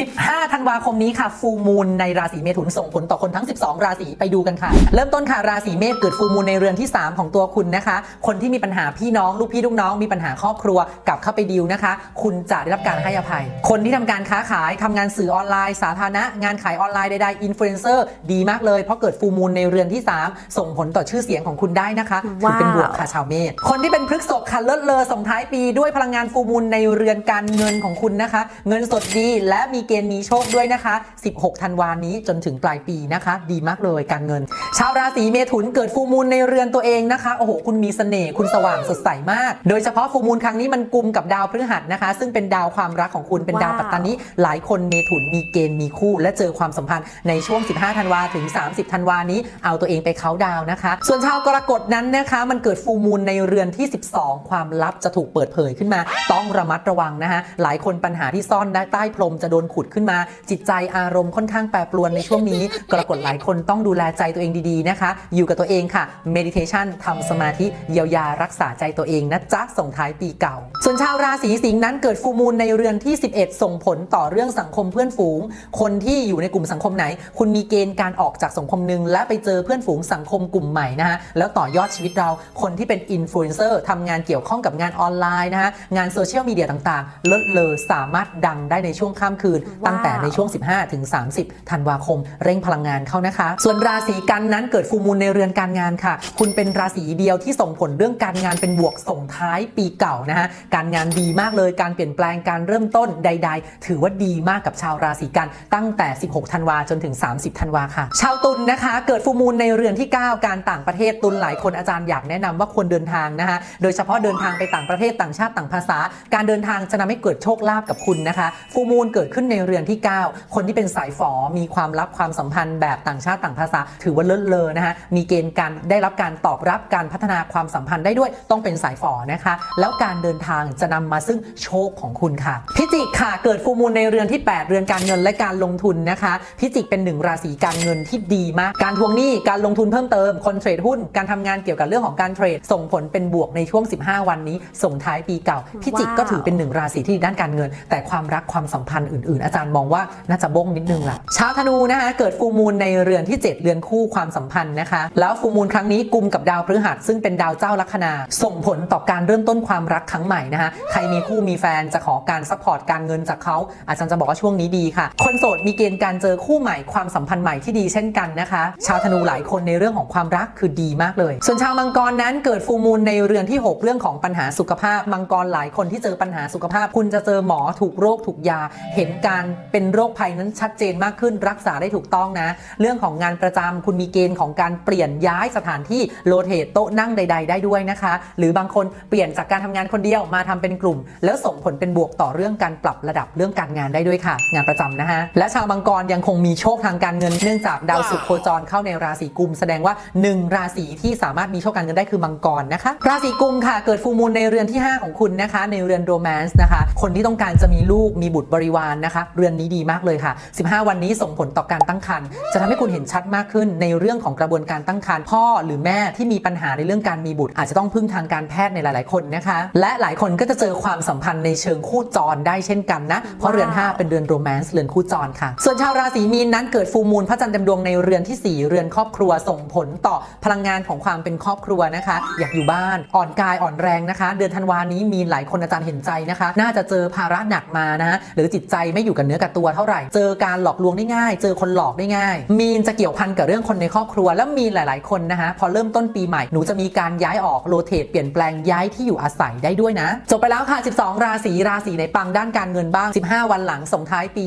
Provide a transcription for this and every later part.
15 ธันวาคมนี้ค่ะ ฟูมูลในราศีเมถุนส่งผลต่อคนทั้ง 12 ราศีไปดูกันค่ะ เริ่มต้นค่ะราศีเมษเกิดฟูมูลในเรือนที่ 3 ของตัวคุณนะคะ คนที่มีปัญหาพี่น้องลูกพี่ลูกน้องมีปัญหาครอบครัวกลับเข้าไปดีลนะคะ คุณจะได้รับการให้อภัย คนที่ทำการค้าขายทำงานสื่อออนไลน์ สาธารณะงานขายออนไลน์ใดๆอินฟลูเอนเซอร์ดีมากเลยเพราะเกิดฟูมูลในเรือนที่ 3 ส่งผลต่อชื่อเสียงของคุณได้นะคะถือเป็นบวกค่ะชาวเมษคนที่เป็นพฤกษภค่ะเลิศเลอส่งท้ายปีด้วยพลังงานฟูมูลในเรือนการเงินของคุณนะคะ เงินสดดีและมีเกณฑ์มีโชคด้วยนะคะ 16 ธันวานี้จนถึงปลายปีนะคะ ดีมากเลยการเงิน ชาวราศีเมถุนเกิดฟูมูลในเรือนตัวเองนะคะโอ้โหคุณมีเสน่ห์คุณสว่างสดใสมาก โดยเฉพาะฟูมูลครั้งนี้มันกุมกับดาวพฤหัสนะคะ ซึ่งเป็นดาวความรักของคุณเป็นดาวว้าวปัตตานิหลายคนเมถุนมีเกณฑ์มีคู่ และเจอความสัมพันธ์ในช่วง 15 ธันวาถึง 30 ธันวานี้ เอาตัวเองไปเขาน์ดาวน์นะคะ ส่วนชาวกรกฎนั้นนะคะ มันเกิดฟูมูลในเรือนที่ 12 ความลับจะถูกเปิดเผยขึ้นมา ต้องระมัดระวังนะคะหลายคนปัญหาที่ซ่อนได้ใต้พรมจะโดนขุดขึ้นมา จิตใจอารมณ์ค่อนข้างแปรปรวนในช่วงนี้กรกฎหลายคนต้องดูแลใจตัวเองดีๆนะคะ อยู่กับตัวเองค่ะ meditation ทำสมาธิเยียวยารักษาใจตัวเองนะจ๊ะส่งท้ายปีเก่า ส่วนชาวราศีสิงห์นั้นเกิดฟูมูลในเรือนที่ 11 ส่งผลต่อเรื่องสังคมเพื่อนฝูง คนที่อยู่ในกลุ่มสังคมไหน คุณมีเกณฑ์การออกจากสังคมหนึ่งและไปเจอเพื่อนฝูงสังคมกลุ่มใหม่นะคะแล้วต่อยอดชีวิตเราคนที่เป็นอินฟลูเอนเซอร์ทำงานเกี่ยวข้องกับงานออนไลน์นะคะงานโซเชียลมีเดียต่างๆ เลิศเลอสามารถดังได้ในช่วงข้ามคืนตั้งแต่ในช่วง 15 ถึง 30 ธันวาคม เร่งพลังงานเข้านะคะ ส่วนราศีกันนั้นเกิดฟูมูลในเรือนการงานค่ะ คุณเป็นราศีเดียวที่ส่งผลเรื่องการงานเป็นบวกส่งท้ายปีเก่านะคะการงานดีมากเลยการเปลี่ยนแปลงการเริ่มต้นใด ๆ ถือว่าดีมากกับชาวราศีกันตั้งแต่ 16 ธันวาจนถึง 30 ธันวาค่ะ ชาวตุลนะคะเกิดฟูมูลในเรือนที่ 9 การต่างประเทศตุลหลายคนอาจารย์อยากแนะนำว่าควรเดินทางนะคะโดยเฉพาะเดินทางไปต่างประเทศต่างชาติต่างภาษา การเดินทางจะนำให้เกิดโชคลาภกับคุณนะคะฟูมูลเกิดขึ้นในเรือนที่ 9 คนที่เป็นสายฝอมีความลับความสัมพันธ์แบบต่างชาติต่างภาษา ถือว่าเลิศเลอนะคะมีเกณฑ์การได้รับการตอบรับการพัฒนาความสัมพันธ์ได้ด้วยต้องเป็นสายฝอนะคะ แล้วการเดินทางจะนำมาซึ่งโชคของคุณค่ะ พิจิกค่ะเกิดฟูมูลในเรือนที่ 8 เรือนการเงินและการลงทุนนะคะ พิจิกเป็นหนึ่งราศีการเงินที่ดีมาก การทวงหนี้การลงทุนเพิ่มเติมคนเทรดหุ้น การทำงานเกี่ยวกับเรื่องของการเทรด ส่งผลเป็นบวกในช่วง 15 วันนี้ส่งท้ายปีเก่า พิจิกก็ถือเป็นหนึ่งราศีที่ด้านการเงิน แต่ความรักความสัมพันธ์อื่นอาจารย์มองว่าน่าจะบ้งนิดนึงล่ะชาวธนูนะคะเกิดฟูมูลในเรือนที่ 7 เรือนคู่ความสัมพันธ์นะคะ แล้วฟูมูลครั้งนี้กุมกับดาวพฤหัสซึ่งเป็นดาวเจ้าลัคนา ส่งผลต่อการเริ่มต้นความรักครั้งใหม่นะคะใครมีคู่มีแฟนจะขอการซัพพอร์ตการเงินจากเขาอาจารย์จะบอกว่าช่วงนี้ดีค่ะ คนโสดมีเกณฑ์การเจอคู่ใหม่ความสัมพันธ์ใหม่ที่ดีเช่นกันนะคะ ชาวธนูหลายคนในเรื่องของความรักคือดีมากเลย ส่วนชาวมังกรนั้นเกิดฟูมูลในเรือนที่ 6 เรื่องของปัญหาสุขภาพ มังกรหลายคนที่เจอปัญหาสุขภาพ คุณจะเจอหมอถูกโรคถูกยาเห็นการเป็นโรคภัยนั้นชัดเจนมากขึ้นรักษาได้ถูกต้องนะ เรื่องของงานประจำคุณมีเกณฑ์ของการเปลี่ยนย้ายสถานที่โรเทตโต๊ะนั่งใด ๆ ได้ด้วยนะคะ หรือบางคนเปลี่ยนจากการทำงานคนเดียวมาทำเป็นกลุ่ม แล้วส่งผลเป็นบวกต่อเรื่องการปรับระดับเรื่องการงานได้ด้วยค่ะ งานประจำนะฮะและชาวมังกรยังคงมีโชคทางการเงินเนื่องจากดาวศุกร์โคจรเข้าในราศีกุม แสดงว่าหนึ่งราศีที่สามารถมีโชคการเงินได้คือมังกรนะคะ ราศีกุมค่ะ เกิดฟูมูลในเรือนที่ 5 ของคุณนะคะ ในเรือนโรแมนต์นะคะ คนที่ต้องการจะมีลูกมีบุตรบริวารนะคะเรือนนี้ดีมากเลยค่ะ 15 วันนี้ส่งผลต่อการตั้งครรภ์จะทำให้คุณเห็นชัดมากขึ้นในเรื่องของกระบวนการตั้งครรภ์พ่อหรือแม่ที่มีปัญหาในเรื่องการมีบุตร อาจจะต้องพึ่งทางการแพทย์ในหลาย ๆ คนนะคะ และหลายคนก็จะเจอความสัมพันธ์ในเชิงคู่จรได้เช่นกันนะ เพราะเรือน 5 เป็นเรือนโรแมนต์เรือนคู่จรค่ะ ส่วนชาวราศีมีนนั้นเกิดฟูมูลพระจันทร์เต็มดวงในเรือนทีสี่ 4 เรือนครอบครัวส่งผลต่อพลังงานของความเป็นครอบครัวนะคะ อยากอยู่บ้านอ่อนกายอ่อนแรงนะคะ เดือนธันวานี้มีหลายคนอาจารย์เห็นใจนะคะ น่าจะเจอภาระหนักมานะหรือจิตใจไม่อยู่อยู่กับเนื้อกับตัวเท่าไหร่ เจอการหลอกลวงได้ง่าย เจอคนหลอกได้ง่าย มีนจะเกี่ยวพันกับเรื่องคนในครอบครัว แล้วมีหลาย ๆ คนนะคะพอเริ่มต้นปีใหม่หนูจะมีการย้ายออกโรเตทเปลี่ยนแปลงย้ายที่อยู่อาศัยได้ด้วยนะ จบไปแล้วค่ะ 12 ราศีราศีไหนปังด้านการเงินบ้าง 15 วันหลังส่งท้ายปี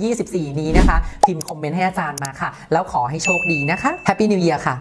2024 นี้นะคะ พิมพ์คอมเมนต์ให้อาจารย์มาค่ะ แล้วขอให้โชคดีนะคะ Happy New Year ค่ะ